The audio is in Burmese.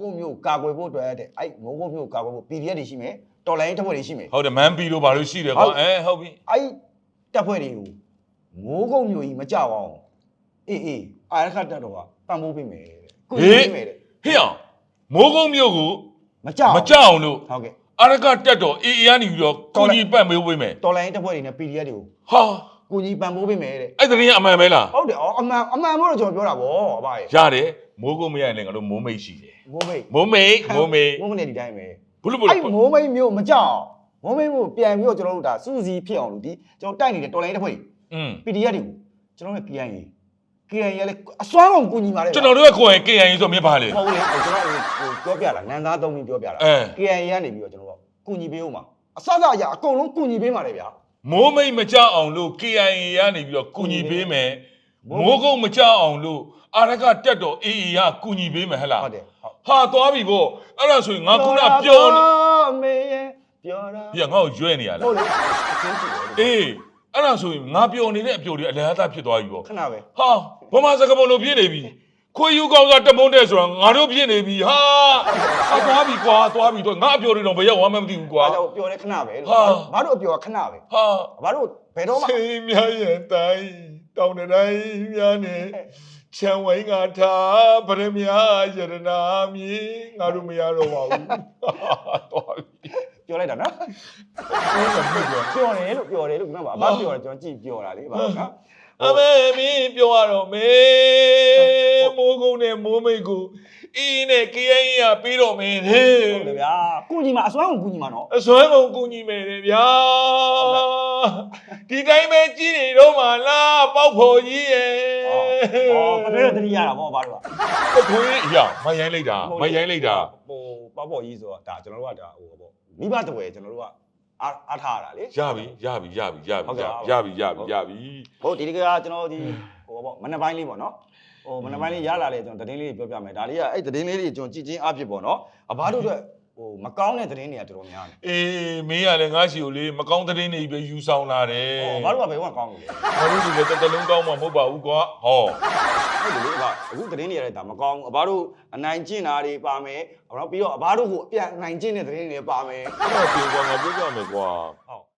မိုးကုတ်မျိုးကာကွယ်ဖို့အတွက်တဲ့အဲ့မိုးကုတ်မျိုးကာကွယ်ဖို့ PDF တွေရှိမယ်တော်လိုင်းတပ်ဖွဲ့တွေရှိမယ်ဟုတ်တယ်မန်ပီလို့ဘာလို့ရှိတယ်ကွာဟုတ်အဲဟုတ်ပြီအဲ့တပ်ဖွဲ့တွေကိုမိုးကုတ်မျိုးကြီးမကြောက်အောင်အေးအေးအာရခတ်တပ်တော်ကပံ့ပိုးပေးမယ်တဲ့ကုဟေးပေးမယ်တဲ့ဟေ့အောင်မိုးကုတ်မြို့ကိုမကြောက်မကြောက်အောင်လို့ဟုတ်ကဲ့အရကတက်တော့အေးအေးကနေပြီးတော့တော်ကိုလိုက်ကြီးပတ်မေးဝေးမယ်တော်လိုင်းတပ်ဖွဲ့တွေနဲ့ PDF တွေကိုဟာကိုကြီးပံ့ပိုးပေးမယ်တဲ့အဲ့တရင်အမှန်ပဲလားဟုတ်တယ်အော်အမှန်အမှန်မို့လို့ကျွန်တော်ပြောတာဗောအဘရဲ့ရတယ် မိုးကုတ်မရရင်လည်းငါတို့မိုးမိတ်ရှိတယ်မိုးမိတ်မိုးမိတ်မိုးမိတ်မိုးမနေဒီတိုင်းပဲဘလို့ဘလို့အဲ့မိုးမိတ်မျိုးမကြောက်အောင်မိုးမိတ်မျိုးပြန်ပြီးတော့ကျွန်တော်တို့ဒါစူးစီးဖြစ်အောင်လို့ဒီကျွန်တော်တိုက်နေတဲ့တော်လိုင်းတပ်ဖွဲ့တွေอืม PDF တွေကိုကျွန်တော်တို့ KIA KIA ရလဲအစွမ်းအောင်ကူညီပါလေကျွန်တော်တို့ကကိုယ်ရင် KN ဆိုမြင်ပါလေမဟုတ်လေကျွန်တော်ဟိုပြောပြတာနန်းသားသုံးပြီးပြောပြတာ အဲ KIA ကနေပြီးတော့ကျွန်တော်တို့ကူညီပေးဦးမှာအစစအရာအကုန်လုံးကူညီပေးမှာလေဗျာ မိုးမိတ်မကြောက်အောင်လို့ KN ကနေပြီးတော့ကုညီပေးမယ် မိုးကုတ်မကြောက်အောင်လို့အရကတက်တော့အေးအေးကကုညီပေးမယ်ဟဲ့လားဟုတ်တယ်ဟုတ်ဟာသွားပြီပေါ့အဲ့ဒါဆိုရင်ငါခုနပြောနေမေရဲ့ပြောတာပြငါ့ကိုရွဲနေရလားဟုတ်လေအချင်းကြည့်တယ်အေးအဲ့ဒါဆိုရင်ငါပြောနေတဲ့အပြောတွေအလဟတာဖြစ်သွားပြီပေါ့ခဏပဲဟာဘမစကပုံလိုပြည့်နေပြီ ခွေယူကောင်းစားတမုန်းတဲ့ဆိုတာငါတို့ပြည့်နေပြီဟာအသွားပြီကွာသွားပြီတော့ငါအပြောတွေတော့ဘယ်ရောက်မှမသိဘူးကွာဒါကြောင့်ပြောတယ်ခဏပဲလို့ဟာဘာလို့အပြောကခဏပဲဟာဘာလို့ဘယ်တော့မှစိတ်များရဲ့တိုင်းတောင်းတဲ့တိုင်းများနဲ့ချံဝိုင်းကထားဗရမယယရနာမြေငါတို့မရတော့ပါဘူးသွားပြီပြောလိုက်တာနော်ဟုတ်တယ်ဟုတ်တယ်ပြောတယ်လို့ပြောတယ်လို့ကျွန်တော်ဘာပြောတယ်ကျွန်တော်ကြည့်ပြောတာလေဘာနော် အမေမင်းပြောရတော့မေ မိုးကုန်းနဲ့မိုးမိတ်ကိုအင်းနဲ့ KN ကပြီးတော့မင်းဟေးဟုတ်တယ်ဗျာကုညီမှာအစွမ်းကိုကုညီမှာနော်အစွမ်းကုန်ကူညီမယ်လေဗျာဒီတိုင်းပဲကြည့်နေတော့မှလားပေါက်ဖို့ကြီးရဲ့အော်ပထမတတိယတာဗောဘာလို့ပထွေးအရာမရိုင်းလိုက်တာမရိုင်းလိုက်တာဟိုပေါ့ပေါ့ကြီးဆိုတော့ဒါကျွန်တော်တို့ကဒါဟိုပေါ့မိဘတဝယ်ကျွန်တော်တို့က အားအားထားရတာလေရပြီရပြီရပြီရဟုတ်ပြီကဲ့ရပြီရပြီရပြီဟုတ်ဒီတကယ်ကကျွန်တော်ဒီဟိုပေါ့မနေ့ပိုင်းလေးပေါ့နော်ဟိုမနေ့ပိုင်းလေးရလာလေကျွန်တော်သတင်းလေးပြောပြမယ်ဒါလေးကအဲ့သတင်းလေးတွေကျွန်တော်ကြည့်ချင်းအဖြစ်ပေါ့နော်အဘတို့အတွက် ဟိုမကောင်းတဲ့သတင်းတွေကတော်တော်များတယ်အေးမင်းကလည်းငါ့ရှိကိုလေမကောင်းတဲ့တင်းတွေပဲယူဆောင်လာတယ်ဟောအဘတို့ကဘယ်တော့မှကောင်းလို့လဲငါတို့ဒီလေတစ်တလုံးကောင်းမှမဟုတ်ပါဘူးကွာဟောဟုတ်တယ်လေအဘအခုသတင်းတွေရတယ်ဒါမကောင်းဘူးအဘတို့အနိုင်ကျင့်တာတွေပါမယ်ဟောပြီးတော့အဘတို့ကိုအပြန်အနိုင်ကျင့်တဲ့သတင်းတွေပါမယ်အဲ့တော့ပြေကွာငါပြောပြမယ်ကွာ